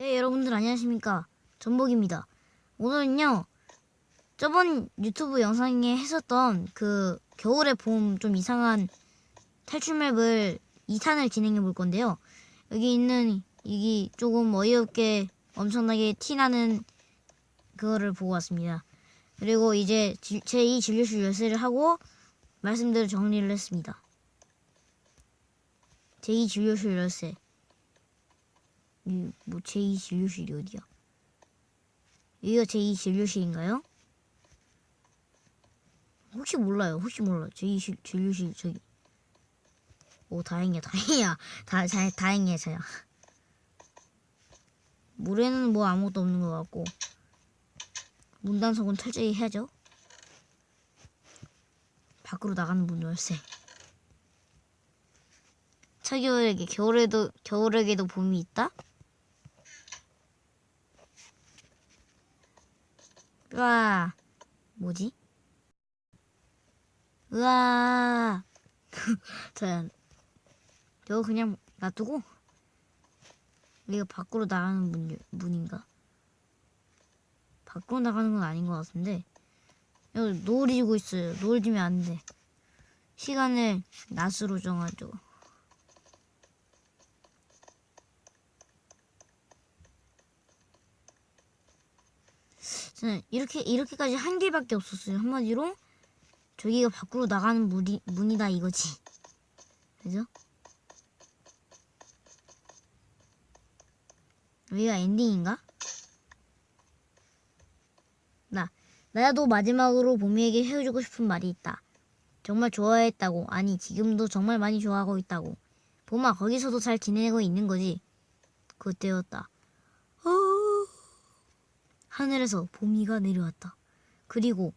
네, 여러분들 안녕하십니까. 전복입니다. 오늘은요, 저번 유튜브 영상에 했었던 그 겨울의 봄 좀 이상한 탈출맵을 2탄을 진행해 볼 건데요. 여기 있는 이게 조금 어이없게 엄청나게 티나는 그거를 보고 왔습니다. 그리고 이제 제2 진료실 열쇠를 하고 말씀대로 정리를 했습니다. 제2 진료실 열쇠. 이, 뭐 제2 진료실이 어디야? 여기가 제2 진료실인가요? 혹시 몰라요. 혹시 몰라. 제2 실- 진료실 저기. 오 다행이야 다행이야 다, 다 다행이야 저야. 물에는 뭐 아무것도 없는 것 같고 문단속은 철저히 해야죠. 밖으로 나가는 문 열쇠. 차겨울에게 겨울에도 겨울에게도 봄이 있다. 으아. 뭐지? 으아. 자 이거 그냥 놔두고 이거 밖으로 나가는 문, 문인가? 밖으로 나가는 건 아닌 것 같은데. 여기 노을 지고 있어요. 노을 지면 안 돼. 시간을 낮으로 정하죠 저는 이렇게 이렇게까지 한 개밖에 없었어요. 한마디로 저기가 밖으로 나가는 문이, 문이다 이거지. 그죠? 여기가 엔딩인가? 나 나도 마지막으로 봄이에게 해주고 싶은 말이 있다. 정말 좋아했다고 아니 지금도 정말 많이 좋아하고 있다고. 봄아 거기서도 잘 지내고 있는 거지. 그때였다. 어... 하늘에서 봄이가 내려왔다. 그리고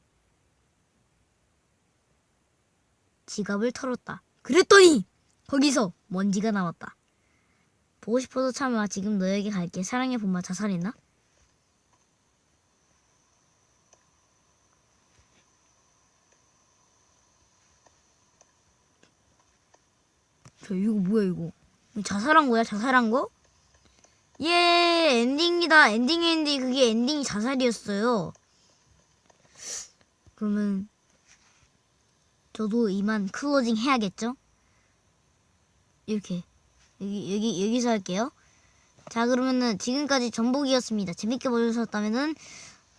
지갑을 털었다. 그랬더니 거기서 먼지가 나왔다. 보고 싶어도 참아 지금 너에게 갈게. 사랑해 봄아 자살했나? 저 이거 뭐야? 이거 자살한 거야? 자살한 거? 예, 엔딩이다. 엔딩인데 그게 엔딩이 자살이었어요. 그러면 저도 이만 클로징 해야겠죠? 이렇게 여기 여기 여기서 할게요. 자, 그러면은 지금까지 전복이었습니다. 재밌게 보셨다면은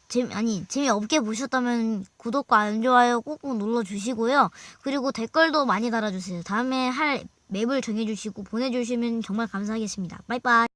재미 아니 재미없게 보셨다면 구독과 안 좋아요 꾹꾹 눌러 주시고요. 그리고 댓글도 많이 달아주세요. 다음에 할 맵을 정해주시고 보내주시면 정말 감사하겠습니다. 빠이빠이.